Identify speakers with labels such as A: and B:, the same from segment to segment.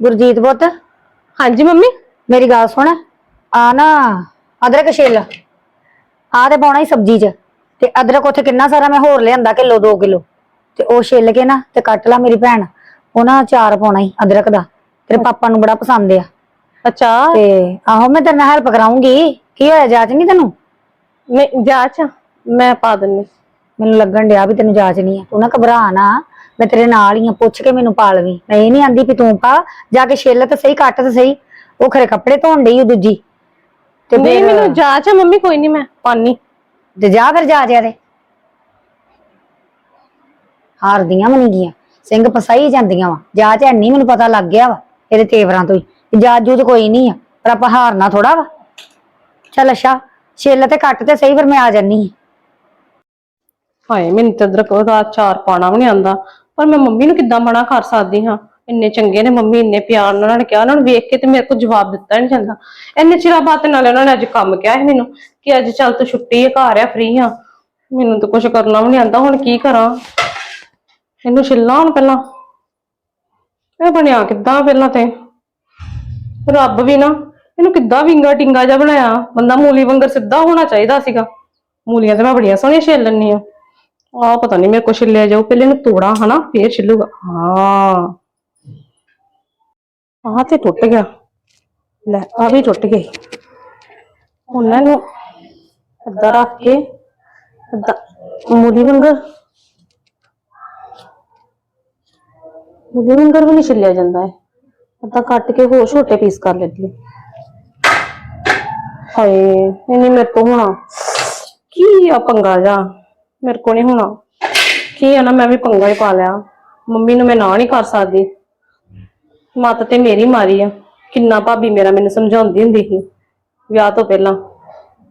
A: ਗੁਰਜੀਤ ਪੁੱਤ?
B: ਹਾਂਜੀ ਮੰਮੀ?
A: ਮੇਰੀ ਗੱਲ ਸੁਣ। ਆ ਨਾ ਅਦਰਕ ਛਿੱਲ। ਆ ਤੇ ਪਾਉਣਾ ਹੀ ਸਬਜ਼ੀ 'ਚ। ਤੇ ਅਦਰਕ ਉੱਥੇ ਕਿੰਨਾ ਸਾਰਾ ਮੈਂ ਹੋਰ ਲਿਆਂਦਾ ਕਿਲੋ 2 ਕਿਲੋ। ਤੇ ਉਹ ਛਿੱਲ ਕੇ ਨਾ ਤੇ ਕੱਟ ਲਾ ਮੇਰੀ ਭੈਣ। ਉਹ ਨਾ ਅਚਾਰ ਪਾਉਣਾ ਹੀ ਅਦਰਕ ਦਾ। ਤੇਰੇ ਪਾਪਾ ਨੂੰ ਬੜਾ ਪਸੰਦ ਆ।
B: ਅੱਛਾ।
A: ਤੇ ਆਹੋ ਮੈਂ ਤੇਰੇ ਨਾਲ ਹੈਲਪ ਕਰਾਉਂਗੀ ਕੀ ਹੋਇਆ ਜਾਚ ਨਹੀਂ ਤੈਨੂੰ?
B: ਨਹੀਂ ਜਾਚ ਮੈਂ ਪਾ ਦਿੰਨੀ।
A: ਮੈਨੂੰ ਲੱਗਣ ਡਿਆ ਵੀ ਤੈਨੂੰ ਜਾਚ ਨਹੀਂ ਆ। ਤੂੰ ਨਾ ਘਬਰਾ ਨਾ। ਮੈਂ ਤੇਰੇ ਨਾਲ ਹੀ ਆ ਪੁੱਛ ਕੇ ਮੈਨੂੰ ਪਾ ਲਵੀਂ ਮੈਂ ਇਹ ਨਹੀਂ ਆਂਦੀ ਵੀ ਤੂੰ ਪਾ ਜਾ ਕੇ ਛਿੱਲ ਤੇ ਸਹੀ ਕੱਟ ਤੇ ਸਹੀ। ਉਹ ਖਰੇ ਕੱਪੜੇ ਧੋਣ ਡਈ ਉਹ ਦੂਜੀ। ਤੇ
B: ਨਹੀਂ
A: ਫਿਰ-
B: ਮੈਨੂੰ ਜਾਚ ਆ ਮੰਮੀ ਕੋਈ ਨਹੀਂ ਮੈਂ ਪਾਣੀ
A: ਤੇ ਜਾ ਫਿਰ ਜਾ ਜਿਆ ਦੇ ਹਾਰਦੀਆਂ ਮਨੀ ਗੀਆਂ। ਸਿੰਘ ਫਸਾਈ ਜਾਂਦੀਆਂ ਵਾ। ਜਾ ਚ ਨਹੀਂ ਮੈਨੂੰ ਪਤਾ ਲੱਗ ਗਿਆ ਵਾ ਇਹਦੇ ਤੇਵਰਾਂ ਤੋਂ ਹੀ। ਜਾ ਜੂਤ ਕੋਈ ਨਹੀਂ ਆ ਪਰ ਆਪਾਂ ਹਾਰਨਾ ਥੋੜਾ ਵਾ। ਚੱਲ ਅੱਛਾ ਛਿੱਲ ਤੇ ਕੱਟ ਤੇ ਸਹੀ ਫਿਰ ਮੈਂ ਆ ਜਾਨੀ ਆਂ।
B: ਹਾਏ ਮੈਨੂੰ ਤੇ ਅਦਰਕ ਦਾ ਅਚਾਰ ਪਾਣਾ ਵੀ ਨਹੀਂ ਆਂਦਾ। ਪਰ ਮੈਂ ਮੰਮੀ ਨੂੰ ਕਿੱਦਾਂ ਮਨਾ ਕਰ ਸਕਦੀ ਹਾਂ? ਇੰਨੇ ਚੰਗੇ ਨੇ ਮੰਮੀ, ਇੰਨੇ ਪਿਆਰ ਨਾਲ ਉਹਨਾਂ ਨੇ ਕਿਹਾ, ਉਹਨਾਂ ਨੂੰ ਵੇਖ ਕੇ ਤੇ ਮੇਰੇ ਕੋਲ ਜਵਾਬ ਦਿੱਤਾ ਨਹੀਂ ਜਾਂਦਾ। ਇੰਨੇ ਚਿਰਾਂ ਬਾਅਦ ਤੇ ਨਾਲੇ ਉਹਨਾਂ ਨੇ ਅੱਜ ਕੰਮ ਕਿਹਾ ਸੀ ਮੈਨੂੰ ਕਿ ਅੱਜ ਚੱਲ ਤੂੰ ਛੁੱਟੀ ਹੈ ਘਰ ਆ ਫ੍ਰੀ ਆ। ਮੈਨੂੰ ਤਾਂ ਕੁਝ ਕਰਨਾ ਵੀ ਨਹੀਂ ਆਂਦਾ, ਹੁਣ ਕੀ ਕਰਾਂ? ਇਹਨੂੰ ਛਿੱਲਾਂ ਹੁਣ ਪਹਿਲਾਂ। ਇਹ ਬਣਿਆ ਕਿੱਦਾਂ ਪਹਿਲਾਂ ਤੇ? ਰੱਬ ਵੀ ਨਾ, ਇਹਨੂੰ ਕਿੱਦਾਂ ਵਿੰਗਾ ਟਿੰਗਾ ਜਿਹਾ ਬਣਾਇਆ? ਬੰਦਾ ਮੂਲੀ ਵਾਂਗਰ ਸਿੱਧਾ ਹੋਣਾ ਚਾਹੀਦਾ ਸੀਗਾ। ਮੂਲੀਆਂ ਤੇ ਮੈਂ ਬੜੀਆਂ ਸੋਹਣੀਆਂ ਛਿੱਲ ਲੈਂਦੀ ਆ ਆ ਪਤਾ ਨਹੀਂ ਮੇਰੇ ਕੋਲ ਛਿੱਲਿਆ ਜਾਊ, ਪਹਿਲੇ ਇਹਨੂੰ ਤੋੜਾਂ ਹਨਾ, ਫੇਰ ਛਿੱਲੂਗਾ। ਹਾਂ। ਆਹ ਤੇ ਟੁੱਟ ਗਿਆ। ਲੈ ਆ ਵੀ ਟੁੱਟ ਗਈ। ਹੁਣ ਇਹਨੂੰ ਏਦਾਂ ਰੱਖ ਕੇ ਏਦਾਂ ਮੂਲੀ ਵਾਂਗਰ। ਮੂਲੀ ਵਾਂਗਰ ਵੀ ਨਹੀਂ ਛਿੱਲਿਆ ਜਾਂਦਾ ਹੈ ਏਦਾਂ ਕੱਟ ਕੇ ਹੋਰ ਛੋਟੇ ਪੀਸ ਕਰ ਲੈਂਦੀ ਹਾਂ। ਹਾਏ, ਇਹ ਨਹੀਂ ਮੇਰੇ ਤੋਂ ਹੋਣਾ। ਕੀ ਆ ਪੰਗਾ ਜਾ। ਮੇਰੇ ਕੋਲ ਨਹੀਂ ਹੋਣਾ। ਕੀ ਆ ਨਾ, ਮੈਂ ਵੀ ਪੰਗਾ ਹੀ ਪਾ ਲਿਆ। ਮੰਮੀ ਨੂੰ ਮੈਂ ਨਾ ਨਹੀਂ ਕਰ ਸਕਦੀ। ਮੱਤ ਤੇ ਮੇਰੀ ਮਾਰੀ ਆ। ਕਿੰਨਾ ਭਾਬੀ ਮੇਰਾ ਮੈਨੂੰ ਸਮਝਾਉਂਦੀ ਹੁੰਦੀ ਸੀ, ਵਿਆਹ ਤੋਂ ਪਹਿਲਾਂ।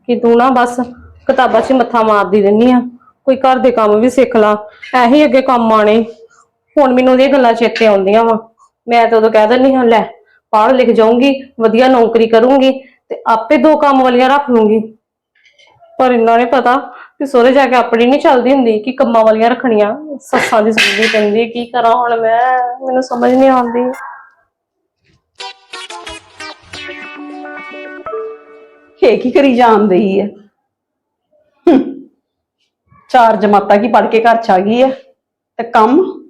B: ਕਿ ਤੂੰ ਨਾ ਬਸ ਕਿਤਾਬਾਂ 'ਚ ਮੱਥਾ ਮਾਰਦੀ ਰਹਿੰਦੀ ਆ। ਕੋਈ ਘਰ ਦੇ ਕੰਮ ਵੀ ਸਿੱਖ ਲਾ। ਐਹੀ ਅੱਗੇ ਕੰਮ ਆਣੇ ਹੁਣ ਮੈਨੂੰ ਉਹਦੀਆਂ ਗੱਲਾਂ ਚੇਤੇ ਆਉਂਦੀਆਂ ਵਾ। ਮੈਂ ਤਾਂ ਉਦੋਂ ਕਹਿ ਦਿੰਦੀ ਹਾਂ, ਲੈ, ਪੜ੍ਹ ਲਿਖ ਜਾਊਂਗੀ, ਵਧੀਆ ਨੌਕਰੀ ਕਰੂੰਗੀ ਤੇ ਆਪੇ ਦੋ ਕੰਮ ਵਾਲੀਆਂ ਰੱਖ ਲੂੰਗੀ। ਪਰ ਇਹਨਾਂ ਨੇ ਪਤਾ ਕਿ ਸੋਹਰੇ ਜਾ ਕੇ ਆਪਣੀ ਨਹੀਂ ਚੱਲਦੀ ਹੁੰਦੀ ਕਿ ਕੰਮਾਂ ਵਾਲੀਆਂ ਰੱਖਣੀਆਂ, ਸੱਸਾਂ ਦੀ ਸੁਣਨੀ ਪੈਂਦੀ, ਕੀ ਕਰਾਂ ਹੁਣ ਮੈਂ? ਮੈਨੂੰ ਸਮਝ ਨਹੀਂ ਆਉਂਦੀ।
C: ਇਹ ਕੀ ਕਰੀ ਜਾਂਦੀ ਹੈ। ਚਾਰ ਜਮਾਤਾਂ ਕੀ ਪੜ ਕੇ ਘਰ ਚ ਆ ਗਈ ਹੈ ਤੇ ਕੰਮ?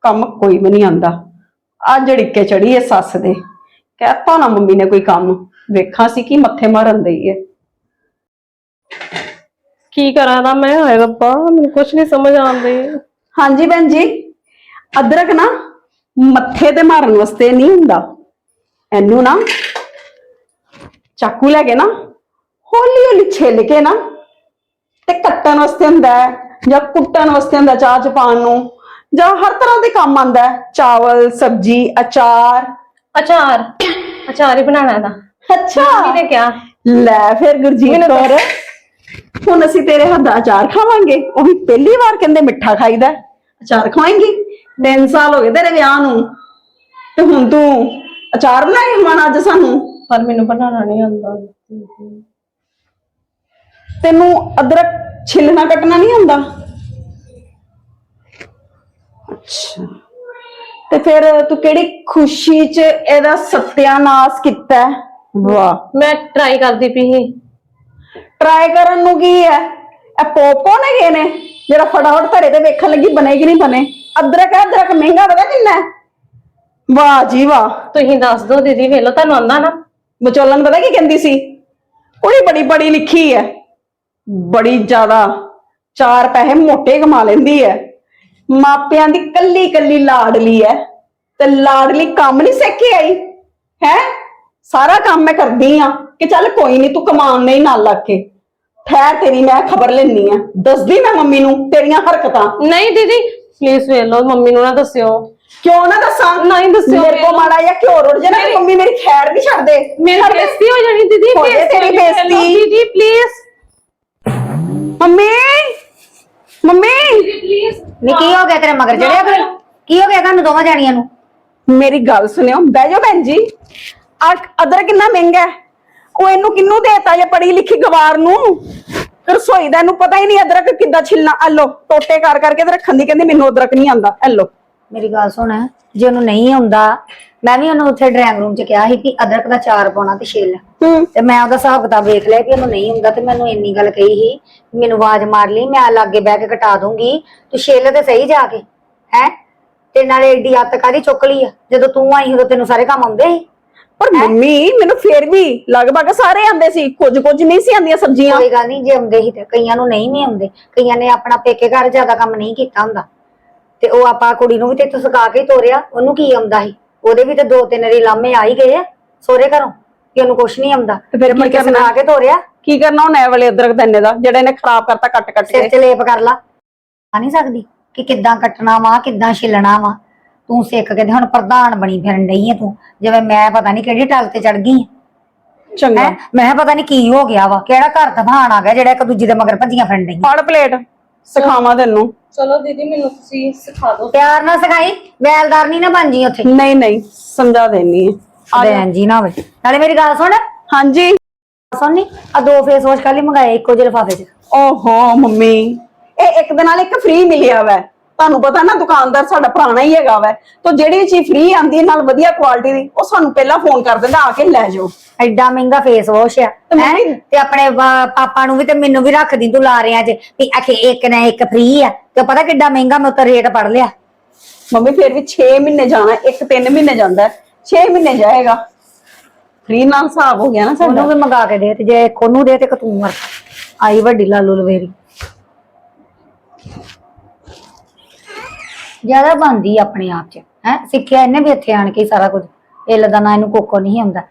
C: ਕੰਮ ਕੋਈ ਵੀ ਨਹੀਂ ਆਂਦਾ। ਆ ਜੜਿੱਕੇ ਚੜੀ ਹੈ ਸੱਸ ਦੇ। ਕਹਿਤਾ ਨਾ ਮੰਮੀ ਨੇ ਕੋਈ ਕੰਮ। ਵੇਖਾਂ ਸੀ ਕਿ ਮੱਥੇ ਮਾਰਨ ਦਈ ਹੈ
B: ਕੀ ਕਰਾਂ ਦਾ ਮੈਂ ਹਾਏ ਰੱਬਾ ਮੈਨੂੰ ਕੁਝ ਨਹੀਂ ਸਮਝ ਆਉਂਦੀ।
C: ਹਾਂਜੀ ਭੈਣ ਜੀ ਅਦਰਕ ਨਾ ਮੱਥੇ ਤੇ ਮਾਰਨ ਵਾਸਤੇ ਨਹੀਂ ਹੁੰਦਾ। ਇਹਨੂੰ ਨਾ ਚਾਕੂ ਲੈ ਕੇ ਨਾ ਹੌਲੀ ਹੌਲੀ ਛਿੱਲ ਕੇ ਨਾ ਤੇ ਕੱਟਣ ਵਾਸਤੇ ਹੁੰਦਾ ਹੈ ਜਾਂ ਕੁੱਟਣ ਵਾਸਤੇ ਹੁੰਦਾ ਚਾਹ ਚ ਪਾਉਣ ਨੂੰ ਜਾਂ ਹਰ ਤਰ੍ਹਾਂ ਦੇ ਕੰਮ ਆਉਂਦਾ ਹੈ ਚਾਵਲ ਸਬਜੀ ਅਚਾਰ।
B: ਅਚਾਰ। ਅਚਾਰ ਹੀ ਬਣਾਉਣਾ ਦਾ
C: ਅੱਛਾ।
B: ਕਿਹਨੇ ਕਿਹਾ।
C: ਲੈ ਫਿਰ ਗੁਰਜੀਤ
B: ਮੈਨੂੰ ਤਾਂ-
C: ਕੌਰ। ਹੁਣ ਅਸੀਂ ਤੇਰੇ ਹੱਥ ਦਾ ਅਚਾਰ ਖਾਵਾਂਗੇ। ਉਹ ਵੀ ਪਹਿਲੀ ਵਾਰ ਕਹਿੰਦੇ ਮਿੱਠਾ ਖਾਈਦਾ। ਅਚਾਰ ਖਵਾਏਂਗੀ? 3 ਸਾਲ ਹੋ ਗਏ ਤੇਰੇ ਵਿਆਹ ਨੂੰ। ਤੇ ਹੁਣ ਤੂੰ ਅਚਾਰ ਬਣਾ ਕੇ ਖਵਾਉਣਾ ਅੱਜ ਸਾਨੂੰ?
B: ਪਰ ਮੈਨੂੰ ਬਣਾਉਣਾ ਨਹੀਂ ਆਉਂਦਾ।
C: ਤੈਨੂੰ ਅਦਰਕ ਛਿੱਲਣਾ ਕੱਟਣਾ ਨਹੀਂ ਆਉਂਦਾ? ਅੱਛਾ। ਤੇ ਫਿਰ ਤੂੰ ਕਿਹੜੀ ਖੁਸ਼ੀ 'ਚ ਇਹਦਾ ਸਤਿਆਨਾਸ਼ ਕੀਤਾ? ਵਾਹ
B: ਮੈਂ ਟਰਾਈ ਕਰਦੀ ਪਈ ਸੀ।
C: ਟਰਾਈ ਕਰਨ ਨੂੰ ਕੀ ਹੈ? ਇਹ ਪੋਪਕੌਰਨ ਹੈਗੇ ਨੇ। ਜਿਹੜਾ ਫਟਾਫਟ ਧਰੇ ਤੇ ਵੇਖਣ ਲੱਗੀ ਬਣੇ ਕਿ ਨਹੀਂ ਬਣੇ? ਅਦਰਕ ਹੈ ਅਦਰਕ ਮਹਿੰਗਾ ਪਤਾ ਕਿੰਨਾ ਹੈ? ਵਾਹ ਜੀ ਵਾਹ।
B: ਤੁਸੀਂ ਦੱਸ ਦਿਓ ਦੀਦੀ ਵੇਲੋ ਤੁਹਾਨੂੰ ਆਉਂਦਾ ਨਾ।
C: ਵਿਚੋਲਨ ਪਤਾ ਕੀ ਕਹਿੰਦੀ ਸੀ? ਕੁੜੀ ਬੜੀ ਬੜੀ ਲਿਖੀ ਹੈ। ਬੜੀ ਜ਼ਿਆਦਾ ਚਾਰ ਪੈਸੇ ਮੋਟੇ ਕਮਾ ਲੈਂਦੀ ਹੈ। ਮਾਪਿਆਂ ਦੀ ਕੱਲੀ ਕੱਲੀ ਲਾਡਲੀ ਹੈ। ਤੇ ਲਾਡਲੀ ਕੰਮ ਨਹੀਂ ਸਿੱਖ ਕੇ ਆਈ। ਹੈ? ਸਾਰਾ ਕੰਮ ਮੈਂ ਕਰਦੀ ਆ ਕਿ ਚੱਲ ਕੋਈ ਨਹੀਂ ਤੂੰ ਕਮਾਉਣ ਨਹੀਂ ਨਾਲ ਲੱਗ ਕੇ। ਠਹਿਰ ਤੇਰੀ ਮੈਂ ਖਬਰ ਲੈਣੀ ਆ। ਦੱਸਦੀ ਮੈਂ ਮੰਮੀ ਨੂੰ ਤੇਰੀਆਂ ਹਰਕਤਾਂ।
B: ਨਹੀਂ ਦੀਦੀ ਪਲੀਜ਼ ਵੇਲੋ ਮੰਮੀ ਨੂੰ ਨਾ ਦੱਸਿਓ।
C: ਕਿਉਂ ਨਾ ਦੱਸਾਂ?
B: ਨਹੀਂ ਦੱਸਿਓ
C: ਮੇਰੇ ਕੋ ਮਾੜਾ ਜਾਂ ਘਿਓ ਰੁੜ ਜਾਣਾ ਤੇ ਮੰਮੀ ਮੇਰੀ ਖੈਰ ਨਹੀਂ ਛੱਡਦੇ
B: ਮੇਰੀ
C: ਛੱਡ ਦੇ।
B: ਬੇਇੱਜ਼ਤੀ ਹੋ ਜਾਣੀ ਦੀਦੀ
C: ਹੋ ਜਾਏ ਤੇਰੀ
B: ਵੇਖ ਲਓ,
C: ਬੇਇੱਜ਼ਤੀ।
B: ਦੀਦੀ ਪਲੀਜ਼
C: ਮੰਮੀ! ਮੰਮੀ!
A: ਨੀ ਕੀ ਹੋ ਗਿਆ ਤੇਰੇ ਮਗਰ? ਜੜਿਆ ਫਿਰ ਕੀ ਹੋ ਗਿਆ ਤੁਹਾਨੂੰ ਦੋਵਾਂ ਜਾਣੀਆਂ ਨੂੰ?
C: ਮੇਰੀ ਗੱਲ ਸੁਣਿਓ ਬਹਿ ਜਾਓ ਭੈਣ ਜੀ। ਆ ਅਦਰਕ ਕਿੰਨਾ ਮਹਿੰਗਾ ਹੈ? ਉਹ ਇਹਨੂੰ ਕਿੰਨੂੰ ਦੇਤਾ ਜੇ ਪੜੀ ਲਿਖੀ ਗਵਾਰ ਨੂੰ? ਰਸੋਈ ਦਾ ਇਹਨੂੰ ਪਤਾ ਹੀ ਨਹੀਂ ਅਦਰਕ ਕਿੱਦਾਂ ਛਿਲਣਾ। ਆ ਲੋ ਟੋਟੇ ਕਰ ਕਰਕੇ ਤੇ ਰੱਖਣ ਦੀ ਕਹਿੰਦੀ ਮੈਨੂੰ ਅਦਰਕ ਨਹੀਂ ਆਂਦਾ ਐ ਲੋ
A: ਮੇਰੀ ਗੱਲ ਸੁਣ ਜੇ ਉਹਨੂੰ ਨਹੀਂ ਆਉਂਦਾ ਮੈਂ ਵੀ ਉਹਨੂੰ ਉੱਥੇ ਡਰਾਇੰਗ ਰੂਮ 'ਚ ਕਿਹਾ ਸੀ ਕਿ ਅਦਰਕ ਦਾ ਚਾਰ ਪਾਉਣਾ ਤੇ ਛਿੱਲ।
C: ਹੂੰ।
A: ਤੇ ਮੈਂ ਉਹਦਾ ਹਿਸਾਬ ਕਿਤਾਬ ਵੇਖ ਲਿਆ ਕਿ ਉਹਨੂੰ ਨਹੀਂ ਹੁੰਦਾ ਤੇ ਮੈਨੂੰ ਇੰਨੀ ਗੱਲ ਕਹੀ ਸੀ ਮੈਨੂੰ ਆਵਾਜ਼ ਮਾਰ ਲਈ ਮੈਂ ਲਾਗੇ ਬਹਿ ਕੇ ਕਟਾ ਦੂੰਗੀ ਤੂੰ ਛਿੱਲ ਤੇ ਸਹੀ ਜਾ ਕੇ ਹੈ? ਤੇ ਨਾਲੇ ਏਡੀ ਅੱਤ ਕਾਦੀ ਚੁੱਕ ਲਈ ਆ? ਜਦੋਂ ਤੂੰ ਆਈ ਉਦੋਂ ਤੈਨੂੰ ਸਾਰੇ ਕੰਮ ਆਉਂਦੇ ਸੀ।
C: ਪਰ ਮੰਮੀ ਮੈਨੂੰ ਫੇਰ ਵੀ ਲਗਭਗ ਸਾਰੇ ਆਂਦੇ ਸੀ ਕੁਝ ਕੁਝ ਨਹੀਂ ਸੀ ਆਂਦੀਆਂ ਸਬਜ਼ੀਆਂ।
A: ਕੋਈ ਗੱਲ ਨਹੀਂ ਜੇ ਆਉਂਦੇ ਸੀ ਤੇ ਕਈਆਂ ਨੂੰ ਨਹੀਂ ਵੀ ਆਉਂਦੇ। ਕਈਆਂ ਨੇ ਆਪਣਾ ਪੇਕੇ ਘਰ ਜ਼ਿਆਦਾ ਕੰਮ ਨਹੀਂ ਕੀਤਾ ਹੁੰਦਾ। ਤੇ ਉਹ ਆਪਾਂ ਕੁੜੀ ਨੂੰ ਵੀ ਤੇ ਇੱਥੋਂ ਸਿਖਾ ਕੇ ਹੀ ਤੋਰਿਆ ਉਹਨੂੰ ਕੀ ਆਉਂਦਾ ਸੀ? ਉਹਦੇ ਵੀ ਤੇ ਦੋ ਤਿੰਨ ਰੀ ਲਾਮੇ ਆ ਹੀ ਗਏ ਆ ਸੋਹਰੇ ਘਰੋਂ ਕਿ ਉਹਨੂੰ ਕੁਛ ਨਹੀਂ ਆਉਂਦਾ।
C: ਤੇ ਫਿਰ ਕੀ
A: ਮੁੜ ਕੇ
C: ਕਰਨਾ?
A: ਸਿਖਾ ਕੇ ਤੋਰਿਆ।
C: ਕੀ ਕਰਨਾ ਐ ਵਾਲੇ ਅਦਰਕ ਦੰਨੇ ਦਾ ਜਿਹੜੇ ਨੇ ਖਰਾਬ ਕਰਤਾ ਕੱਟ ਕੱਟ
A: ਸਿਰ
C: ਕੇ?
A: 'ਚ ਲੇਪ ਕਰ ਲਾ। ਆ ਨਹੀਂ ਸਕਦੀ ਕਿ ਕਿੱਦਾਂ ਕੱਟਣਾ ਵਾ ਕਿੱਦਾਂ ਛਿੱਲਣਾ ਵਾ। ਤੂੰ ਸਿੱਖ ਕੇ ਤੇ ਹੁਣ ਪ੍ਰਧਾਨ ਬਣੀ ਫਿਰਨ ਡਈ ਆ ਤੂੰ। ਜਿਵੇਂ ਮੈਂ ਪਤਾ ਨਹੀਂ ਕਿਹੜੀ ਟਲ ਤੇ ਚੜ ਗਈ
C: ਚੰਗਾ।
A: ਹੈਂ? ਮੈਂ ਕਿਹਾ ਪਤਾ ਨਹੀਂ ਕੀ ਹੋ ਗਿਆ ਵਾ ਕਿਹੜਾ ਘਰ ਤਬਾਨ ਆ ਗਿਆ ਜਿਹੜਾ ਇੱਕ ਦੂਜੀ ਦੇ ਮਗਰ ਭੱਜੀਆਂ ਫਿਰਨ ਡਈਆਂ
C: ਫੜ ਪਲੇਟ ਸਿਖਾਵਾਂ ਤੈਨੂੰ।
B: ਚਲੋ ਦੀਦੀ ਮੈਨੂੰ ਤੁਸੀਂ ਸਿਖਾ ਦਿਓ।
A: ਪਿਆਰ ਨਾਲ ਸਿਖਾਈ? ਵੈਲਦਾਰ ਨਹੀਂ ਨਾ ਬਣ ਜੀ ਉੱਥੇ।
C: ਨਹੀਂ ਨਹੀਂ ਸਮਝਾ ਦੇਣੀ ਹੈ
A: ਭੈਣ ਜੀ ਨਾ ਹੋਵੇ। ਨਾਲੇ ਮੇਰੀ ਗੱਲ ਸੁਣ।
C: ਹਾਂਜੀ।
A: ਸੁਣਨੀ ਆ ਦੋ ਫੇਸ ਵਾਸ਼ ਕੱਲ ਹੀ ਮੰਗਾਏ ਇੱਕੋ ਜਿਹੇ ਲਿਫਾਫੇ 'ਚ।
C: ਓਹੋ ਮੰਮੀ। ਇਹ ਇੱਕ ਦੇ ਨਾਲ ਇੱਕ ਫ੍ਰੀ ਮਿਲਿਆ ਵੈ। ਤੁਹਾਨੂੰ ਪਤਾ ਨਾ ਦੁਕਾਨਦਾਰ ਸਾਡਾ ਪੁਰਾਣਾ ਹੀ ਹੈਗਾ ਵੈ। ਤਾਂ ਜਿਹੜੀ ਚੀਜ਼ ਫ੍ਰੀ ਆਂਦੀ ਹੈ ਨਾਲ ਵਧੀਆ ਕੁਆਲਿਟੀ ਦੀ ਉਹ ਸਾਨੂੰ ਪਹਿਲਾਂ ਫੋਨ ਕਰ ਦਿੰਦਾ ਆ ਕੇ ਲੈ ਜਾਓ।
A: ਐਡਾ ਮਹਿੰਗਾ ਫੇਸ ਵਾਸ਼ ਆ।
C: ਤੇ
A: ਹੈਂ?
C: ਮੰਮੀ-
A: ਤੇ ਆਪਣੇ ਵਾ- ਪਾਪਾ ਨੂੰ ਵੀ ਤੇ ਮੈਨੂੰ ਵੀ ਰੱਖਦੀ ਤੂੰ ਲਾ ਰਿਆਂ ਜੇ ਵੀ ਆਖੇ ਇੱਕ ਨਾ ਇੱਕ ਫ੍ਰੀ ਆ। ਤੇ ਪਤਾ ਕਿੱਡਾ ਮਹਿੰਗਾ ਮੈਂ ਉੱਤੇ ਰੇਟ ਪੜ ਲਿਆ।
C: ਮੰਮੀ ਫਿਰ ਵੀ 6 ਮਹੀਨੇ ਜਾਣਾ ਇੱਕ 3 ਮਹੀਨੇ ਜਾਂਦਾ 6 ਮਹੀਨੇ ਜਾਏਗਾ। ਫ੍ਰੀ ਨਾਲ ਹਿਸਾਬ ਹੋ ਗਿਆ ਨਾ ਸਾਡਾ।
A: ਉਹਨੂੰ ਵੀ ਮੰਗਾ ਕੇ ਦੇ ਤੇ ਜੇ ਇੱਕ ਉਹਨੂੰ ਦੇ ਤੇ ਇੱਕ ਤੂੰ ਵਰ ਆਈ ਵੱਡੀ ਲਾਲੂ ਲਵੇਰੀ। ਜ਼ਿਆਦਾ ਬੰਦੀ ਆਪਣੇ ਆਪ ਚ ਹੈ? ਸਿੱਖਿਆ ਇਹਨੇ ਵੀ ਇੱਥੇ ਆਣ ਕੇ ਹੀ ਸਾਰਾ ਕੁਝ। ਇੱਲ ਦਾ ਨਾ ਇਹਨੂੰ ਕੋਕੋ ਨਹੀਂ ਆਉਂਦਾ।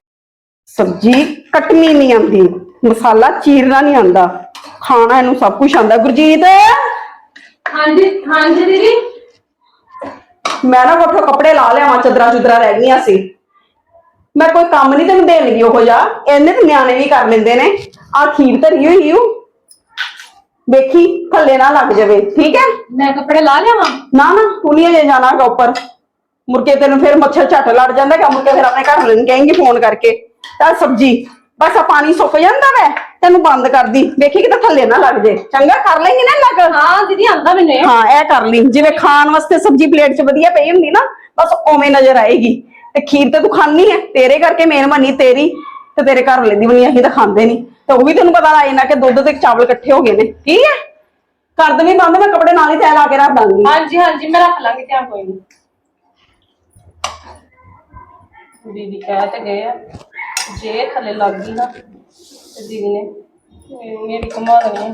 C: ਸਬਜ਼ੀ ਕੱਟਣੀ ਨਹੀਂ ਆਉਂਦੀ ਮਸਾਲਾ ਚੀਰਨਾ ਨਹੀਂ ਆਉਂਦਾ। ਖਾਣਾ ਇਹਨੂੰ ਸਭ ਕੁਝ ਆਉਂਦਾ। ਗੁਰਜੀਤ?
B: ਹਾਂਜੀ ਹਾਂਜੀ ਦੀਦੀ।
C: ਮੈਂ ਨਾ ਕੋਠੇ ਕੱਪੜੇ ਲਾ ਲਿਆਵਾਂ ਚਦਰਾ ਚੁਦਰਾ ਰਹਿ ਗਈਆਂ ਸੀ। ਮੈਂ ਕੋਈ ਕੰਮ ਨਹੀਂ ਤੈਨੂੰ ਦੇਣ ਲੱਗੀ ਉਹ ਜਾ ਇਹਨੇ ਤੇ ਨਿਆਣੇ ਵੀ ਕਰ ਲੈਂਦੇ ਨੇ। ਆ ਖੀਰ ਧਰੀ ਹੋਈ ਹੂੰ ਵੇਖੀ ਥੱਲੇ ਨਾ ਲੱਗ ਜਾਵੇ ਠੀਕ ਹੈ?
B: ਮੈਂ ਕੱਪੜੇ ਲਾ ਲਿਆਵਾਂ?
C: ਨਾ ਨਾ ਤੂੰ ਨਹੀਂ ਅਜੇ ਜਾਣਾ ਗਾ ਉੱਪਰ। ਮੁਰਕੇ ਤੈਨੂੰ ਫਿਰ ਮੱਛਰ ਝੱਟ ਲੜ ਜਾਂਦਾ ਕਿ ਮੁਰਕੇ ਫਿਰ ਆਪਣੇ ਘਰ ਲੈਣ ਕਹੇਂਗੀ ਫੋਨ ਕਰਕੇ। ਤਾਂ ਸਬਜੀ ਬਸ ਆ ਪਾਣੀ ਸੁੱਕ ਜਾਂਦਾ ਵੈ ਤੈਨੂੰ ਬੰਦ ਕਰ ਦੀ ਵੇਖੀ ਕਿਤੇ ਥੱਲੇ ਨਾ ਲੱਗ ਜੇ। ਚੰਗਾ ਕਰ ਲੈਂਗੀ ਨਾ ਲੱਗ?
B: ਹਾਂ ਦੀਦੀ ਆਂਦਾ ਮੈਨੂੰ ਇਹ।
C: ਹਾਂ ਇਹ ਕਰ ਲਈ। ਜਿਵੇਂ ਖਾਣ ਵਾਸਤੇ ਸਬਜੀ ਪਲੇਟ 'ਚ ਵਧੀਆ ਪਈ ਹੁੰਦੀ ਨਾ ਬਸ ਉਵੇਂ ਨਜ਼ਰ ਆਏਗੀ। ਤੇ ਖੀਰ ਤੇ ਤੂੰ ਖਾਣੀ ਹੈ ਤੇਰੇ ਕਰਕੇ ਮਿਹਰਬਾਨੀ ਤੇਰੀ ਤੇ ਤੇਰੇ ਘਰ ਵਾਲੇ ਦੀ ਬਣੀ ਅਸੀਂ ਤਾਂ ਖਾਂਦੇ ਨਹੀਂ ਤੇ ਉਹ ਵੀ ਤੈਨੂੰ ਪਤਾ ਲੱਗ ਜਾਣਾ ਕਿ ਦੁੱਧ ਤੇ ਚਾਵਲ ਇਕੱਠੇ ਹੋ ਗਏ ਨੇ। ਠੀਕ ਹੈ? ਕਰ ਦੇਣੀ ਬੰਦ ਮੈਂ ਕੱਪੜੇ ਨਾਲ ਹੀ ਤੈ ਲਾ ਕੇ ਰੱਖ ਦਾਂਗੀ।
B: ਹਾਂਜੀ ਹਾਂਜੀ ਮੈਂ ਰੱਖ ਲਾਂਗੀ ਧਿਆਨ ਕੋਈ ਨਹੀਂ ਦੀਦੀ ਕਹਿ ਤੇ ਗਏ ਆ ਜੇ ਥੱਲੇ ਲੱਗ ਗਈ ਨਾ ਤੇ ਦੀਦੀ ਨੇ ਮੇਰੀ- ਕਮਾ ਹੈ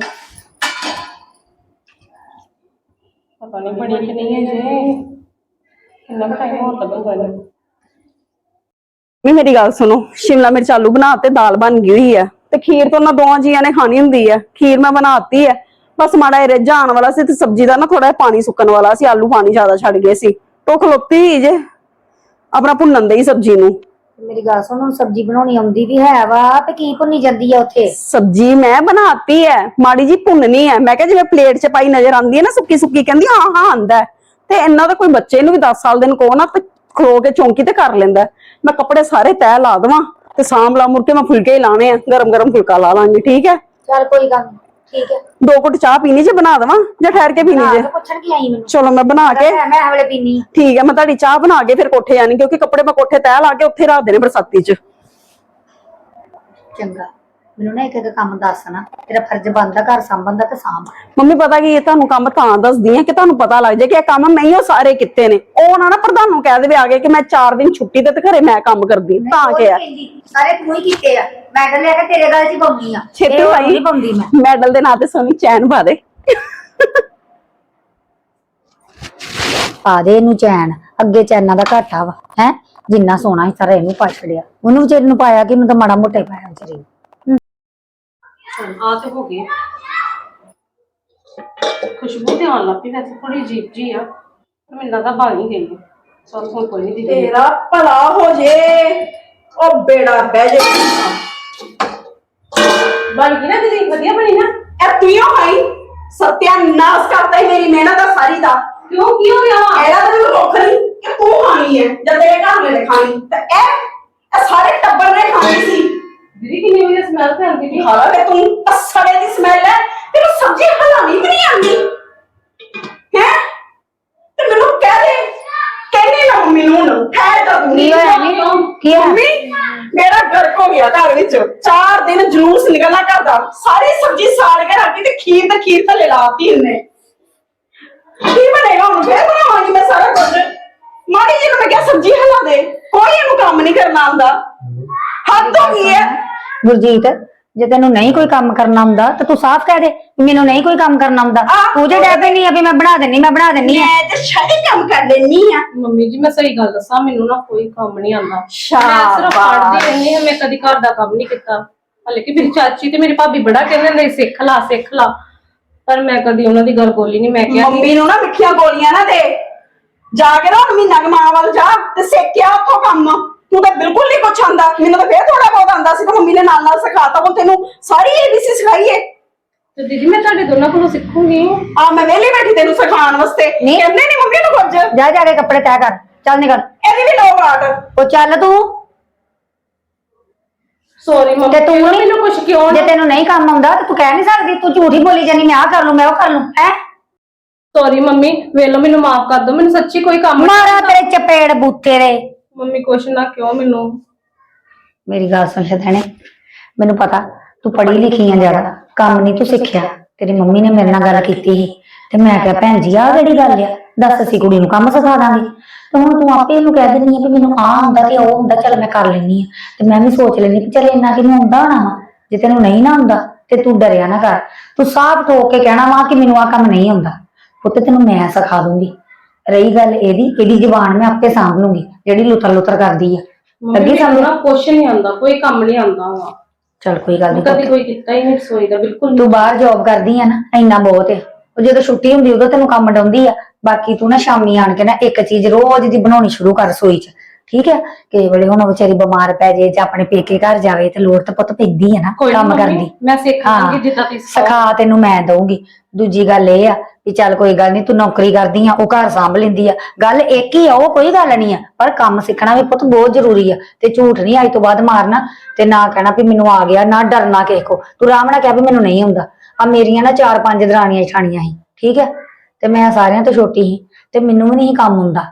B: ਪਤਾ ਨਹੀਂ ਬਣੀ ਕਿ ਨਹੀਂ ਹੈ ਜੇ ਕਿੰਨਾ ਟਾਈਮ ਹੋਰ ਲੱਗੂਗਾ
C: ਵੀ ਮੇਰੀ ਗੱਲ ਸੁਣੋ ਸ਼ਿਮਲਾ ਮਿਰਚ ਆਲੂ ਬਣਾ ਤੇ ਦਾਲ ਬਣ ਗਈ ਹੋਈ ਹੈ ਤੇ ਖੀਰ ਤਾਂ ਉਹਨਾਂ ਦੋਵਾਂ ਜੀਆਂ ਨੇ ਖਾਣੀ ਹੁੰਦੀ ਹੈ ਖੀਰ ਮੈਂ ਬਣਾਤੀ ਹੈ ਬਸ ਮਾੜਾ ਰਿੱਝ ਆਉਣ ਵਾਲਾ ਸੀ ਤੇ ਸਬਜ਼ੀ ਦਾ ਨਾ ਥੋੜਾ ਜਿਹਾ ਪਾਣੀ ਸੁੱਕਣ ਵਾਲਾ ਸੀ ਆਲੂ ਪਾਣੀ ਜ਼ਿਆਦਾ ਛੱਡ ਗਏ ਸੀ। ਤੋ ਖਲੋਤੀ ਜੇ ਆਪਣਾ ਭੁੰਨਣ ਦੇ ਹੀ ਸਬਜ਼ੀ ਨੂੰ।
A: ਮੇਰੀ ਗੱਲ ਸੁਣ ਹੁਣ ਸਬਜ਼ੀ ਬਣਾਉਣੀ ਆਉਂਦੀ ਵੀ ਹੈ ਵਾ ਤੇ ਕੀ ਭੁੰਨੀ ਜਾਂਦੀ ਆ ਉੱਥੇ?
C: ਸਬਜ਼ੀ ਮੈਂ ਬਣਾਤੀ ਹੈ ਮਾੜੀ ਜੀ ਭੁੰਨਣੀ ਹੈ ਮੈਂ ਕਿਹਾ ਜਿਵੇਂ ਪਲੇਟ 'ਚ ਪਾਈ ਨਜ਼ਰ ਆਉਂਦੀ ਹੈ ਨਾ ਸੁੱਕੀ ਸੁੱਕੀ ਕਹਿੰਦੀ ਹਾਂ ਹਾਂ ਆਂਦਾ। ਤੇ ਇੰਨਾ ਤਾਂ ਕੋਈ ਬੱਚੇ ਨੂੰ ਵੀ 10 ਸਾਲ ਦੇ ਨੂੰ ਕਹੋ ਨਾ ਤੇ ਖਲੋ ਕੇ ਚੌਂਕੀ ਤੇ ਕਰ ਲੈਂਦਾ। ਮੈਂ ਕੱਪੜੇ ਸਾਰੇ ਤੈਅ ਲਾ ਦੇਵਾਂ। ਤੇ ਸਾਂਭਲਾ ਮੁੜ ਕੇ ਮੈਂ ਫੁਲਕੇ ਹੀ ਲਾਣੇ ਆ ਗਰਮ ਗਰਮ ਫੁਲਕਾ ਲਾ ਲਾਂਗੀ ਠੀਕ ਹੈ?
A: ਚੱਲ ਕੋਈ ਗੱਲ ਨੀ ਠੀਕ ਹੈ।
C: ਦੋ ਘੁੱਟ ਚਾਹ ਪੀਣੀ ਜੇ ਬਣਾ ਦੇਵਾਂ ਜਾਂ ਠਹਿਰ ਕੇ ਪੀਣੀ ਜੇ?
A: ਪੁੱਛਣ ਕੀ ਆਈ ਮੈਨੂੰ।
C: ਚਲੋ ਮੈਂ ਬਣਾ ਕੇ
A: ਮੈਂ ਮੈਂ ਹਵਲੇ ਆ।
C: ਠੀਕ ਹੈ ਮੈਂ ਤੁਹਾਡੀ ਚਾਹ ਬਣਾ ਕੇ ਫਿਰ ਕੋਠੇ ਜਾਣੀ ਕਿਉਂਕਿ ਕੱਪੜੇ ਮੈਂ ਕੋਠੇ ਤੈਅ ਲਾ ਕੇ ਉੱਥੇ ਰੱਖ ਦੇਣੇ ਬਰਸਾਤੀ 'ਚ।
A: ਚੰਗਾ। ਮੈਨੂੰ ਨਾ ਇੱਕ ਇੱਕ ਕੰਮ ਦੱਸਣਾ। ਤੇਰਾ ਫਰਜ਼ ਬਣਦਾ ਘਰ ਸੰਭਣ ਦਾ ਤੇ ਸਾਂਭ।
C: ਮੰਮੀ ਪਤਾ ਕੀ ਇਹ ਤੁਹਾਨੂੰ ਕੰਮ ਤਾਂ ਦੱਸਦੀ ਆ ਕਿ ਤੁਹਾਨੂੰ ਪਤਾ ਲੱਗ ਜਾਏ ਕਿ ਇਹ ਕੰਮ ਮੈਂ ਹੀ ਉਹ ਸਾਰੇ ਕੀਤੇ ਨੇ। ਉਹ ਨਾ ਨਾ ਪ੍ਰਧਾਨ ਨੂੰ ਕਹਿ ਦੇਵੇ ਆਗੇ ਕਿ ਮੈਂ 4 ਦਿਨ ਛੁੱਟੀ ਤੇ ਤੇ ਘਰੇ ਮੈਂ ਕੰਮ ਕਰਦੀ ਤਾਂ ਕਿ ਆ
A: ਸਾਰੇ ਤੂੰ ਹੀ ਕੀਤੇ ਆ। ਮੈਡਲ ਲੈ ਕੇ ਤੇਰੇ ਗੱਲ 'ਚ ਹੀ ਪਾਉਂਦੀ ਆ
C: ਛੇਤੀ
A: ਇਹ ਹੋਰ
C: ਭਾਈ
A: ਨਹੀਂ ਪਾਉਂਦੀ ਮੈਂ।
C: ਮੈਡਲ ਦੇ ਨਾਂ ਤੇ ਸੋਨੀ ਚੈਨ ਪਾ ਦੇ।
A: ਪਾ ਦੇ ਇਹਨੂੰ ਚੈਨ। ਅੱਗੇ ਚੈਨਾਂ ਦਾ ਘਾਟਾ ਵਾ ਹੈ? ਜਿੰਨਾ ਸੋਨਾ ਸੀ ਸਾਰਾ ਇਹਨੂੰ ਪਾ ਛੜਿਆ ਉਹਨੂੰ ਵਿਚਾਰੀ ਨੂੰ ਪਾਇਆ ਕਿ ਇਹਨੂੰ ਤਾਂ ਮਾੜਾ ਮੋਟਾ ਹੀ ਪਾਇਆ ਵਿਚਾਰੀ ਨੂੰ।
B: ਆ ਤੇ ਹੋ ਗਏ ਖੁਸ਼ਬੂ ਤੇ ਆਉਣ ਲੱਗ ਪਈ ਵੈਸੇ ਥੋੜੀ ਅਜੀਬ ਜੀ ਆ ਪਰ ਮੈਨੂੰ ਲੱਗਦਾ ਬਣ ਹੀ ਗਈ ਹੈ ਚਲ ਹੁਣ ਕੋਈ ਨਹੀਂ ਦੀਦੀ
C: ਤੇਰਾ ਭਲਾ ਹੋ ਜੇ ਉਹ ਬੇੜਾ ਬਹਿ ਜੇ
B: ਬਣ ਗਈ ਨਾ ਦੀਦੀ ਵਧੀਆ ਬਣੀ ਨਾ
C: ਇਹ ਪੀਓ ਭਾਈ ਸਤਿਆਨਾਸ਼ ਕਰਤਾ ਹੈ ਮੇਰੀ ਮਿਹਨਤ ਦਾ ਸਾਰੀ ਦਾ
B: ਕਿਉਂ ਕੀ ਹੋ ਗਿਆ ਵਾ
C: ਇਹਦਾ ਤਾਂ ਮੈਨੂੰ ਰੋਕ ਨਹੀਂ ਕਿ ਤੂੰ ਖਾਣੀ ਹੈ ਜਦ ਤੇਰੇ ਘਰ ਵਾਲੇ ਨੇ ਖਾਣੀ ਤੇ ਇਹ ਇਹ ਸਾਰੇ ਟੱਬਰ ਨੇ ਖਾਣੀ ਸੀ
B: ਦੀਦੀ ਕਿੰਨੀ ਵਧੀਆ ਸਮੈਲ ਤੇ ਆਉਂਦੀ ਵੀ।
C: ਖਾਲਾ ਕਿ ਤੂੰ ਅਸੜੇ ਦੀ ਸਮੈਲ ਹੈ ਤੈਨੂੰ ਸਬਜ਼ੀ ਹਲਾਣੀ ਵੀ ਨਹੀਂ ਆਉਂਦੀ। ਹੈ? ਤੇ ਮੈਨੂੰ ਕਹਿ ਦੇ ਮੰਮੀ ਨੂੰ ਹੁਣ ਠਹਿਰ ਜਾ ਤੂੰ।
A: ਕੀ ਹੋਇਆ ਨੀ ਕੀ ਹੋਇਆ?
C: ਮੰਮੀ ਮੇਰਾ ਗਰਕ ਹੋ ਗਿਆ ਘਰ ਵਿੱਚ। ਚਾਰ ਦਿਨ ਜਲੂਸ ਨਿਕਲਣਾ ਘਰ ਦਾ। ਸਾਰੀ ਸਬਜ਼ੀ ਸਾੜ ਕੇ ਰੱਖੀ ਤੇ ਖੀਰ ਤੇ ਖੀਰ ਥੱਲੇ ਲਾਤੀ ਇਹਨੇ ਕੀ ਬਣੇਗਾ ਹੁਣ? ਫੇਰ ਬਣਾਵਾਂਗੀ ਮੈਂ ਸਾਰਾ ਕੁਝ। ਮਾੜੀ ਜੀ ਨੂੰ ਮੈਂ ਕਿਹਾ ਸਬਜ਼ੀ ਹਿਲਾ ਦੇ। ਕੋਈ ਇਹਨੂੰ ਕੰਮ ਨਹੀਂ ਕਰਨਾ ਆਉਂਦਾ। ਹੱਦ ਹੋ ਗਈ ਹੈ।
A: ਗੁਰਜੀਤ ਜੇ ਤੈਨੂੰ ਨਹੀਂ ਕੋਈ ਕੰਮ ਕਰਨਾ ਆਉਂਦਾ ਤਾਂ ਤੂੰ ਸਾਫ਼ ਕਹਿ ਦੇ ਵੀ ਮੈਨੂੰ ਨਹੀਂ ਕੋਈ ਕੰਮ ਕਰਨਾ ਆਉਂਦਾ
C: ਆਹ,
A: ਤੂੰ ਜੇ ਡੈ ਪੈਣੀ ਆ ਵੀ ਮੈਂ ਬਣਾ ਦਿੰਨੀ ਮੈਂ ਬਣਾ ਦਿੰਨੀ ਆ।
C: ਮੈਂ ਤੇ ਸ਼ਾਇਦ ਕੰਮ ਕਰ ਲੈਣੀ ਆ।
B: ਮੰਮੀ ਜੀ ਮੈਂ ਸਹੀ ਗੱਲ ਦੱਸਾਂ ਮੈਨੂੰ ਨਾ ਕੋਈ ਕੰਮ ਨਹੀਂ ਆਉਂਦਾ। ਮੈਂ। ਸਿਰਫ ਪੜ੍ਹਦੀ ਰਹਿੰਦੀ ਹਾਂ ਮੈਂ ਕਦੀ ਘਰ ਦਾ ਕੰਮ ਨਹੀਂ ਕੀਤਾ। ਹਾਲੇ ਕਿ ਮੇਰੀ ਚਾਚੀ ਤੇ ਮੇਰੀ ਭਾਬੀ ਬੜਾ ਕਹਿੰਦੇ ਨੇ ਸਿੱਖ ਲਾ ਸਿੱਖ ਲਾ। ਪਰ ਮੈਂ ਕਦੀ ਉਹਨਾਂ ਦੀ ਗੱਲ ਬੋਲੀ ਨਹੀਂ ਮੈਂ ਕਿਹਾ
C: ਮੰਮੀ ਨੂੰ ਨਾ ਮਿੱਠੀਆਂ ਗੋਲੀਆਂ ਨਾ ਦੇ। ਜਾ ਕੇ ਨਾ ਹੁਣ ਮਹੀਨਾ ਕੁ ਮਾਂ ਵੱਲ ਜਾ ਤੇ ਸਿੱਖਿਆ ਉੱਥੋਂ ਕੰਮ। ਤੂੰ ਤਾਂ ਬਿਲਕੁਲ ਨਹੀਂ ਕੁਛ ਆਂਦਾ। ਮੈਨੂੰ ਤਾਂ ਫੇਰ ਥੋੜਾ ਬਹੁਤ ਆਂਦਾ ਸੀ ਤੇ ਮੰਮੀ ਨੇ ਨਾਲ ਨਾਲ ਸਿਖਾਤਾ ਹੁਣ ਤੈਨੂੰ ਸਾਰੀ ਏਬੀਸੀ ਸਿਖਾਈਏ
B: ਤੇ ਦੀਦੀ ਮੈਂ ਤੁਹਾਡੇ ਦੋਨਾਂ ਕੋਲੋਂ ਸਿੱਖੂੰਗੀ।
C: ਆ ਮੈਂ ਵਿਹਲੀ ਬੈਠੀ ਤੈਨੂੰ ਸਿਖਾਉਣ ਵਾਸਤੇ।
A: ਨਹੀਂ।
C: ਕਹਿੰਦੇ ਨਹੀਂ ਮੰਮੀ ਨੂੰ ਕੁਝ।
A: ਜਾ ਜਾ ਕੇ ਕੱਪੜੇ ਤੈਅ ਕਰ। ਚੱਲ ਨਿਕਲ।
C: ਇਹਦੀ ਵੀ ਲੋਕ ਆਟ
A: ਉਹ ਚੱਲ ਤੂੰ।
B: ਸੌਰੀ ਮੰਮੀ
A: ਤੇ ਤੂੰ ਨੀ-
B: ਮੈਨੂੰ ਕੁਝ ਕਿਉਂ
A: ਜੇ
B: ਨਾ
A: ਤੈਨੂੰ ਨਹੀਂ ਕੰਮ ਆਉਂਦਾ ਤਾਂ ਤੂੰ ਕਹਿ ਨਹੀਂ ਸਕਦੀ। ਤੂੰ ਝੂਠੀ ਬੋਲੀ ਜਾਨੀ ਮੈਂ ਆ ਕਰ ਲੂੰ ਮੈਂ ਉਹ ਕਰ ਲੂੰ ਹੈ?
B: ਸੌਰੀ ਮੰਮੀ ਵੇਲੋ ਮੈਨੂੰ ਮਾਫ ਕਰ ਦਿਓ ਮੈਨੂੰ ਸੱਚੀ ਕੋਈ ਕੰਮ ਨੀ
A: ਮਾਰਾ
B: ਆਉਂਦਾ।
A: ਤੇਰੇ ਚਪੇੜ ਬੂਤੇ ਰੇ
B: ਮੰਮੀ ਕੁਛ ਨਾ ਕਿਉਂ ਮੈਨੂੰ?
A: ਮੇਰੀ ਗੱਲ ਸੁਣ ਸ਼ਦਣੇ ਮੈਨੂੰ ਪਤਾ ਤੂੰ ਪੜ੍ਹੀ ਲਿਖੀ ਆ ਜ਼ਿਆਦਾ ਕੰਮ ਨਹੀਂ ਤੂੰ ਸਿੱਖਿਆ। ਤੇਰੀ ਮੰਮੀ ਨੇ ਮੇਰੇ ਨਾਲ ਗੱਲ ਕੀਤੀ ਸੀ ਤੇ ਮੈਂ ਕਿਹਾ ਭੈਣ ਜੀ ਆਹ ਕਿਹੜੀ ਗੱਲ ਆ? ਦੱਸ ਅਸੀਂ ਕੁੜੀ ਨੂੰ ਕੰਮ ਸਿਖਾ ਦਾਂਗੇ। ਤੇ ਹੁਣ ਤੂੰ ਆਪੇ ਇਹਨੂੰ ਕਹਿ ਦਿੰਦੀ ਆ ਕਿ ਮੈਨੂੰ ਆਹ ਹੁੰਦਾ ਤੇ ਉਹ ਹੁੰਦਾ ਚੱਲ ਮੈਂ ਕਰ ਲੈਣੀ ਆ। ਤੇ ਮੈਂ ਵੀ ਸੋਚ ਲੈਣੀ ਕਿ ਚੱਲ ਇੰਨਾ ਕਿ ਆਉਂਦਾ ਹੋਣਾ ਵਾ? ਜੇ ਤੈਨੂੰ ਨਹੀਂ ਨਾ ਆਉਂਦਾ ਤੇ ਤੂੰ ਡਰਿਆ ਨਾ ਕਰ। ਤੂੰ ਸਾਫ਼ ਠੋਕ ਕੇ ਕਹਿਣਾ ਵਾ ਕਿ ਮੈਨੂੰ ਆਹ ਕੰਮ ਨਹੀਂ ਆਉਂਦਾ। ਪੁੱਤ ਤੈਨੂੰ ਮੈਂ ਸਿਖਾ ਦੂੰਗੀ। ਰਹੀ ਗੱਲ ਇਹਦੀ ਇਹਦੀ ਜ਼ੁਬਾਨ ਮੈਂ ਆਪੇ ਸਾਂਭ ਲੂੰਗੀ ਜਿਹੜੀ ਲੁੱਤਰ ਲੁੱਤਰ ਕਰਦੀ ਆ। ਲੱਗੀ ਸਮਝ
B: ਨਾ ਕੁਛ ਨਹੀਂ ਆਉਂਦਾ ਕੋਈ ਕੰਮ ਨਹੀਂ ਆਉਂਦਾ ਵਾ।
A: ਚੱਲ ਕੋਈ ਗੱਲ ਨਹੀਂ
B: ਕਦੀ ਕੋਈ ਕੀਤਾ ਹੀ ਨਹੀਂ ਰਸੋਈ ਦਾ ਬਿਲਕੁਲ
A: ਤੂੰ ਬਾਹਰ ਜੌਬ ਕਰਦੀ ਆ ਨਾ ਇੰਨਾ ਬਹੁਤ ਹੈ ਉਹ ਜਦੋਂ ਛੁੱਟੀ ਹੁੰਦੀ ਉਦੋਂ ਤੈਨੂੰ ਕੰਮ ਡਾਉਂਦੀ ਆ। ਬਾਕੀ ਤੂੰ ਨਾ ਸ਼ਾਮੀ ਆਣ ਕੇ ਨਾ ਇੱਕ ਚੀਜ਼ ਰੋਜ਼ ਦੀ ਬਣਾਉਣੀ ਸ਼ੁਰੂ ਕਰ ਰਸੋਈ 'ਚ। ਠੀਕ ਹੈ? ਕਈ ਵੇਲੇ ਹੁਣ ਵਿਚਾਰੀ ਬਿਮਾਰ ਪੈ ਜੇ ਜਾਂ ਆਪਣੇ ਪੇਕੇ ਘਰ ਜਾਵੇ ਤੇ ਲੋੜ ਤਾਂ ਪੁੱਤ ਪੈਂਦੀ ਹੈ ਨਾ
B: ਕੋਈ ਨੀ
A: ਕੰਮ
B: ਮੰਮੀ,
A: ਕਰਨ ਦੀ।
B: ਮੈਂ ਸਿੱਖ
A: ਹਾਂ।
B: ਲਾਂਗੀ ਜਿੱਦਾਂ ਤੁਸੀਂ ਸਿਖਾਓ।
A: ਸਿਖਾ ਤੈਨੂੰ ਮੈਂ ਦਊਂਗੀ। ਦੂਜੀ ਗੱਲ ਇਹ ਆ ਵੀ ਚੱਲ ਕੋਈ ਗੱਲ ਨਹੀਂ ਤੂੰ ਨੌਕਰੀ ਕਰਦੀ ਆ ਉਹ ਘਰ ਸੰਭ ਲੈਂਦੀ ਆ। ਗੱਲ ਇੱਕ ਹੀ ਆ ਉਹ ਕੋਈ ਗੱਲ ਨਹੀਂ ਆ ਪਰ ਕੰਮ ਸਿੱਖਣਾ ਵੀ ਪੁੱਤ ਬਹੁਤ ਜ਼ਰੂਰੀ ਆ ਤੇ ਝੂਠ ਨਹੀਂ ਅੱਜ ਤੋਂ ਬਾਅਦ ਮਾਰਨਾ ਤੇ ਨਾ ਕਹਿਣਾ ਵੀ ਮੈਨੂੰ ਆ ਗਿਆ ਨਾ ਡਰਨਾ ਕਿਸੇ ਕੋ। ਤੂੰ ਆਰਾਮ ਨਾਲ ਕਹਿ ਵੀ ਮੈਨੂੰ ਨਹੀਂ ਆਉਂਦਾ। ਆ ਮੇਰੀਆਂ ਨਾ ਚਾਰ ਪੰਜ ਦਰਾਣੀਆਂ ਛਾਣੀਆਂ ਸੀ ਠੀਕ ਹੈ? ਤੇ ਮੈਂ ਸਾਰਿਆਂ ਤੋਂ ਛੋਟੀ ਸੀ ਤੇ ਮੈਨੂੰ ਵੀ ਨਹੀਂ ਕੰਮ ਹੁੰਦਾ।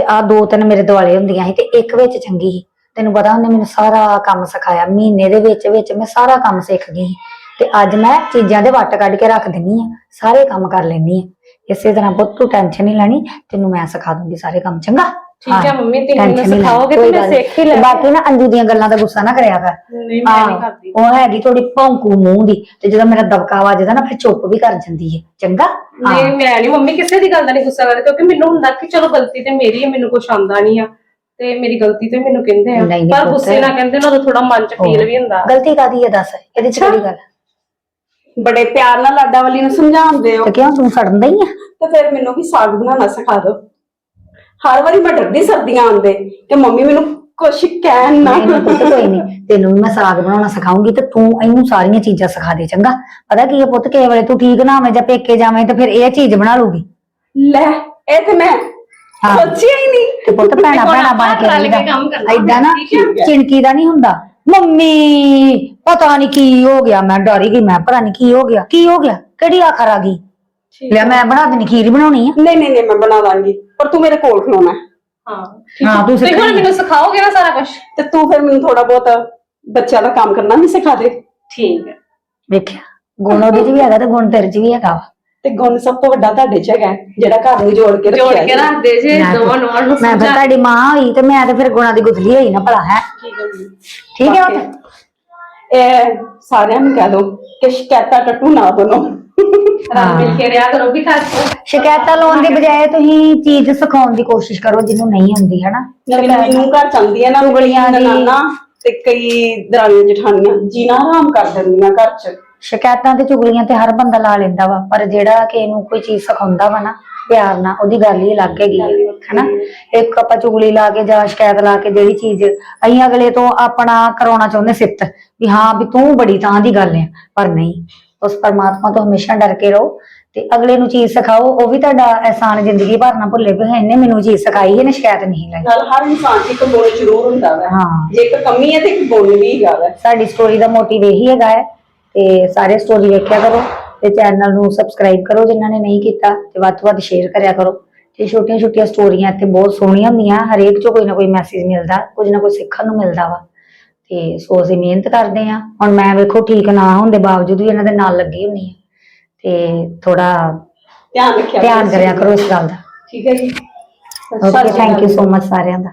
A: ਤੇ ਆ ਦੋ ਤਿੰਨ ਮੇਰੇ ਦੁਆਲੇ ਹੁੰਦੀਆਂ ਸੀ ਤੇ ਇੱਕ ਵਿੱਚ ਚੰਗੀ ਸੀ। ਤੈਨੂੰ ਪਤਾ ਉਹਨੇ ਮੈਨੂੰ ਸਾਰਾ ਕੰਮ ਸਿਖਾਇਆ। ਮਹੀਨੇ ਦੇ ਵਿੱਚ ਵਿੱਚ ਮੈਂ ਸਾਰਾ ਕੰਮ ਸਿੱਖ ਗਈ ਸੀ। ਤੇ ਅੱਜ ਮੈਂ ਚੀਜ਼ਾਂ ਦੇ ਵੱਟ ਕੱਢ ਕੇ ਰੱਖ ਦਿੰਨੀ ਆ। ਸਾਰੇ ਕੰਮ ਕਰ ਲੈਣੀ ਆ। ਇਸੇ ਤਰ੍ਹਾਂ ਪੁੱਤ, ਤੂੰ ਟੈਨਸ਼ਨ ਨਹੀਂ ਲੈਣੀ। ਤੈਨੂੰ ਮੈਂ ਸਿਖਾ ਦੂੰਗੀ ਸਾਰੇ ਕੰਮ। ਚੰਗਾ?
B: ਠੀਕ ਹੈ ਮੰਮੀ, ਤੁਸੀਂ ਮੈਨੂੰ
A: tension
B: ਸਿਖਾਓਗੇ
A: ਕੋਈ
B: ਤੇ ਮੈਂ
A: ਗੱਲ।
B: ਸਿੱਖ ਹੀ ਲੈਣੀ।
A: ਬਾਕੀ ਨਾ ਅੰਜੂ ਦੀਆਂ ਗੱਲਾਂ ਦਾ ਗੁੱਸਾ ਨਾ ਕਰਿਆ ਕਰ।
B: ਨਹੀਂ ਮੈਂ ਨਹੀਂ
A: ਹਾਂ,
B: ਕਰਦੀ।
A: ਉਹ ਹੈਗੀ ਥੋੜੀ ਭੌਂਕੂ ਮੂੰਹ ਦੀ ਤੇ ਜਦੋਂ ਮੇਰਾ ਦਬਕਾ ਵੱਜਦਾ ਨਾ ਫਿਰ ਚੁੱਪ ਵੀ ਕਰ ਜਾਂਦੀ ਹੈ। ਚੰਗਾ? ਹਾਂ।
B: ਨਹੀਂ ਮੈਂ ਨਹੀਂ ਮੰਮੀ ਕਿਸੇ ਦੀ ਗੱਲ ਦਾ ਨਹੀਂ ਗੁੱਸਾ ਕਰਦੀ ਕਿਉਂਕਿ ਮੈਨੂੰ ਹੁੰਦਾ ਕਿ ਚਲੋ ਗਲਤੀ ਤੇ ਮੇਰੀ ਹੈ ਮੈਨੂੰ ਕੁਝ ਆਉਂਦਾ ਨਹੀਂ ਆ ਤੇ ਮੇਰੀ ਗਲਤੀ ਤੇ ਮੈਨੂੰ ਕਹਿੰਦੇ ਆ।
A: ਨਹੀਂ, ਨਹੀਂ
B: ਪਰ
A: ਪੁੱਤ।
B: ਗੁੱਸੇ ਨਾਲ ਕਹਿੰਦੇ ਨਾ ਉਦੋਂ ਥੋੜਾ ਮਨ ਚ ਫੀਲ ਵੀ ਹੁੰਦਾ।
A: ਗਲਤੀ ਕਾਦੀ ਹੈ ਦੱਸ? ਇਹਦੇ ਚ ਕਿਹੜੀ ਗੱਲ
C: ਬੜੇ ਪਿਆਰ ਨਾਲ ਲਾਡਾ ਵਾਲੀ ਨੂੰ ਸਮਝਾਉਂਦੇ ਹੋ।
A: ਤੇ ਕਿਉਂ ਤੂੰ ਸੜਨ ਦਈ ਆ?
C: ਤੇ ਫਿਰ ਮੈਨੂੰ ਵੀ ਸਾਗ ਬਣਾਉਣਾ ਸਿਖਾ ਦਿਓ। ਹਰ ਵਾਰੀ ਮੈਂ ਡਰਦੀ ਸਰਦੀਆਂ ਆਉਂਦੇ ਕਿ ਮੰਮੀ ਮੈਨੂੰ ਕੁਛ ਕਹਿਣ ਨਾ।
A: ਨਹੀਂ ਨਹੀਂ ਪੁੱਤ ਕੋਈ ਨਹੀਂ। ਤੈਨੂੰ ਵੀ ਮੈਂ ਸਾਗ ਬਣਾਉਣਾ ਸਿਖਾਉਂਗੀ ਤੇ ਤੂੰ ਇਹਨੂੰ ਸਾਰੀਆਂ ਚੀਜ਼ਾਂ ਸਿਖਾ ਦੇ ਚੰਗਾ? ਪਤਾ ਕੀ ਹੈ ਪੁੱਤ ਕਿਸੇ ਵੇਲੇ ਤੂੰ ਠੀਕ ਨਾ ਹੋਵੇਂ ਜਾਂ ਪੇਕੇ ਜਾਵੇਂ ਤੇ ਫਿਰ ਇਹ ਚੀਜ਼ ਬਣਾ ਲੂਗੀ
C: ਲੈ ਇਹ ਤੇ ਮੈਂ
A: ਹਾਂ।
C: ਸੋਚਿਆ ਹੀ ਨਹੀਂ।
A: ਤੇ ਪੁੱਤ ਭੈਣਾ ਭੈਣਾ ਬਣ ਕੇ
B: ਰਲ ਕੇ
A: ਰਹੀਦਾ
B: ਕੰਮ ਕਰਨਾ।
A: ਐਦਾਂ ਨਾ
B: ਠੀਕ
C: ਹੈ।
A: ਚਿਣਕੀ ਦਾ ਨਹੀਂ ਹੁੰਦਾ। ਮੰਮੀ ਪਤਾ ਨਹੀਂ ਕੀ ਹੋ ਗਿਆ ਮੈਂ ਡਰ ਹੀ ਗਈ ਮੈਂ ਪਤਾ ਨਹੀਂ ਕੀ ਹੋ ਗਿਆ। ਕੀ ਹੋ ਗਿਆ? ਕਿਹੜੀ ਆਖਰ ਆ ਗਈ? ਲੈ ਮੈਂ ਬਣਾ ਦੇਣੀ ਖੀਰ ਬਣਾਉਣੀ ਆ।
C: ਨਹੀਂ ਨਹੀਂ ਨਹੀਂ ਮੈਂ ਬਣਾ ਦਾਂਗੀ ਪਰ ਤੂੰ ਮੇਰੇ ਕੋਲ ਖਲੋਣਾ ਹੈ।
B: ਹਾਂ ਠੀਕ
A: ਹਾਂ,
B: ਤੁਸੀਂ ਹੁਣ। ਮੈਨੂੰ ਸਿਖਾਓਗੇ ਨਾ ਸਾਰਾ ਕੁਝ
C: ਤੇ ਤੂੰ ਫਿਰ ਮੈਨੂੰ ਥੋੜਾ ਬਹੁਤ ਬੱਚਿਆਂ ਦਾ ਕੰਮ ਕਰਨਾ ਵੀ ਸਿਖਾ ਦੇ।
B: ਠੀਕ ਹੈ।
A: ਵੇਖਿਆ ਗੁਣ ਉਹਦੇ ਚ ਵੀ ਹੈਗਾ ਤੇ ਗੁਣ ਤੇਰੇ ਚ ਵੀ ਹੈਗਾ ਵਾ।
C: ਤੇ ਗੁਣ ਸਭ ਤੋਂ ਵੱਡਾ ਤੁਹਾਡੇ ਚ ਹੈਗਾ ਹੈ, ਜਿਹੜਾ ਘਰ ਨੂੰ ਜੋੜ ਕੇ
B: ਜੋੜ
C: ਰੱਖਿਆ
B: ਕੇ। ਰੱਖਦੇ ਜੇ
A: ਮੈਂ
B: ਦੋਵਾਂ ਨੂੰ ਨੂੰ
A: ਮੈਂ ਫਿਰ
B: ਸਮਝਾ
A: ਤੁਹਾਡੀ ਮਾਂ ਹੋਈ ਤੇ ਮੈਂ ਤੇ ਫਿਰ ਗੁਣਾਂ ਦੀ ਗੁਥਲੀ ਹੋਈ ਨਾ ਭਲਾ ਹੈ।
B: ਠੀਕ ਹੈ ਜੀ।
A: ਠੀਕ ਹੈ ਪੁੱਤ?
C: ਇਹ ਸਾਰਿਆਂ ਨੂੰ ਕਹਿ ਦੋ ਕਿ ਸ਼ਿਕਾਇਤਾਂ ਟੱਟੂ ਨਾ ਬਣੋ
B: ਰਲ ਮਿਲ ਕੇ ਰਿਆ ਕਰੋ ਵੀ ਘਰ ਚ
A: ਸ਼ਿਕਾਇਤਾਂ ਲਾਉਣ ਦੀ ਬਜਾਏ ਤੁਸੀਂ ਚੀਜ਼ ਸਿਖਾਉਣ ਦੀ ਕੋਸ਼ਿਸ਼ ਕਰੋ ਜਿਹਨੂੰ ਨਹੀਂ ਹੁੰਦੀ ਹੈ ਨਾ
C: ਨਵੀਂ ਨਵੀਂ ਨੂੰ ਘਰ ਚੰਦੀਆਂ ਨਾ
A: ਚੁਗਲੀਆਂ ਦੀ-
C: ਨਾਨਾ ਤੇ ਕਈ ਦਰਾਣੀਆਂ ਜਠਾਣੀਆਂ ਜੀਣਾ ਆਰਾਮ ਕਰ ਦਿੰਦੀਆਂ ਘਰ ਚ।
A: ਸ਼ਿਕਾਇਤਾਂ ਤੇ ਚੁਗਲੀਆਂ ਤੇ ਹਰ ਬੰਦਾ ਲਾ ਲੈਂਦਾ ਵਾ ਪਰ ਜਿਹੜਾ ਕਿ ਇਹਨੂੰ ਕੋਈ ਚੀਜ਼ ਸਿਖਾਉਂਦਾ ਵਾ ਨਾ ਪਿਆਰ ਨਾਲ ਉਹਦੀ ਗੱਲ ਹੀ ਅਲੱਗ ਹੈਗੀ ਹੈ ਹਨਾ? ਇੱਕ ਆਪਾਂ ਚੁਗਲੀ ਲਾ ਕੇ ਜਾਂ ਸ਼ਿਕਾਇਤ ਲਾ ਕੇ ਜਿਹੜੀ ਚੀਜ਼ ਅਸੀਂ ਅਗਲੇ ਤੋਂ ਆਪਣਾ ਕਰਾਉਣਾ ਚਾਹੁੰਦੇ ਸਿੱਤ ਵੀ ਹਾਂ ਵੀ ਤੂੰ ਬੜੀ ਤਾਂ ਦੀ ਗੱਲ ਹੈ ਪਰ ਨਹੀਂ। ਉਸ ਪਰਮਾਤਮਾ ਤੋਂ ਹਮੇਸ਼ਾ ਡਰ ਕੇ ਰਹੋ ਤੇ ਅਗਲੇ ਨੂੰ ਚੀਜ਼ ਸਿਖਾਓ ਉਹ ਵੀ ਤੁਹਾਡਾ ਅਹਿਸਾਨ ਜ਼ਿੰਦਗੀ ਭਰ ਨਾ ਭੁੱਲੇ ਵੀ ਇਹਨੇ ਮੈਨੂੰ ਚੀਜ਼ ਸਿਖਾਈ ਇਹਨੇ ਸ਼ਿਕਾਇਤ ਨਹੀਂ ਲਾਈ।
C: ਨਾਲ ਹਰ ਇਨਸਾਨ 'ਚ ਇੱਕ ਗੁਣ ਜ਼ਰੂਰ ਹੁੰਦਾ ਹੈ
A: ਹਾਂ।
C: ਜੇ ਇੱਕ ਕਮੀ ਹੈ ਤੇ ਇੱਕ ਗੁਣ ਵੀ ਹੈਗਾ ਵੈ।
A: ਸਾਡੀ ਸਟੋਰੀ ਦਾ ਮੋਟਿਵ ਇਹੀ ਹੈਗਾ ਹੈ ਤੇ ਸਾਰੇ ਸਟੋਰੀ ਵੇਖਿਆ ਕਰੋ ਤੇ ਚੈਨਲ ਨੂੰ ਸਬਸਕ੍ਰਾਈਬ ਕਰੋ ਜਿਨ੍ਹਾਂ ਨੇ ਨਹੀਂ ਕੀਤਾ ਤੇ ਵੱਧ ਤੋਂ ਵੱਧ ਸ਼ੇਅਰ ਕਰਿਆ ਕਰੋ। ਤੇ ਛੋਟੀਆਂ ਛੋਟੀਆਂ ਸਟੋਰੀਆਂ ਇੱਥੇ ਬਹੁਤ ਸੋਹਣੀਆਂ ਹੁੰਦੀਆਂ ਹਰੇਕ ਚੋਂ ਕੋਈ ਨਾ ਕੋਈ ਮੈਸੇਜ ਮਿਲਦਾ ਕੁਝ ਨਾ ਕੁਝ ਸਿੱਖਣ ਨੂੰ ਮਿਲਦਾ ਵਾ। ਤੇ ਸੋ ਅਸੀਂ ਮਿਹਨਤ ਕਰਦੇ ਆ ਹੁਣ ਮੈਂ ਵੇਖੋ ਠੀਕ ਨਾ ਹੋਣ ਦੇ ਬਾਵਜੂਦ ਵੀ ਇਹਨਾਂ ਦੇ ਨਾਲ ਲੱਗੀ ਹੁੰਨੀ ਆ ਤੇ ਥੋੜਾ
C: ਧਿਆਨ ਰੱਖਿਆ
A: ਧਿਆਨ ਕਰਿਆ ਕਰੋ ਇਸ ਗੱਲ ਦਾ।
C: ਠੀਕ ਹੈ ਜੀ।
A: Okay thank you so much ਸਾਰਿਆਂ ਦਾ।